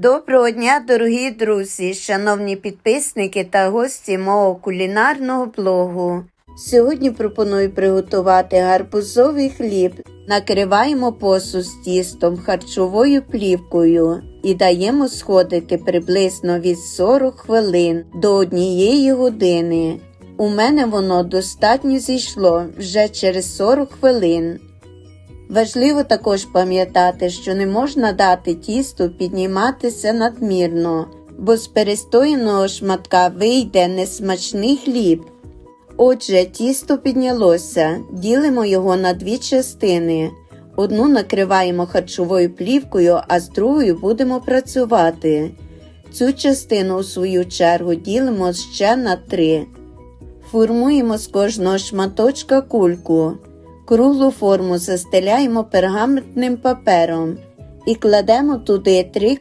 Доброго дня, дорогі друзі, шановні підписники та гості мого кулінарного блогу. Сьогодні пропоную приготувати гарбузовий хліб. Накриваємо посуд з тістом харчовою плівкою і даємо сходити приблизно від 40 хвилин до однієї години. У мене воно достатньо зійшло вже через 40 хвилин. Важливо також пам'ятати, що не можна дати тісту підніматися надмірно, бо з перестояного шматка вийде несмачний хліб. Отже, тісто піднялося, ділимо його на дві частини. Одну накриваємо харчовою плівкою, а з другою будемо працювати. Цю частину, у свою чергу, ділимо ще на три. Формуємо з кожного шматочка кульку. Круглу форму застеляємо пергаментним папером і кладемо туди три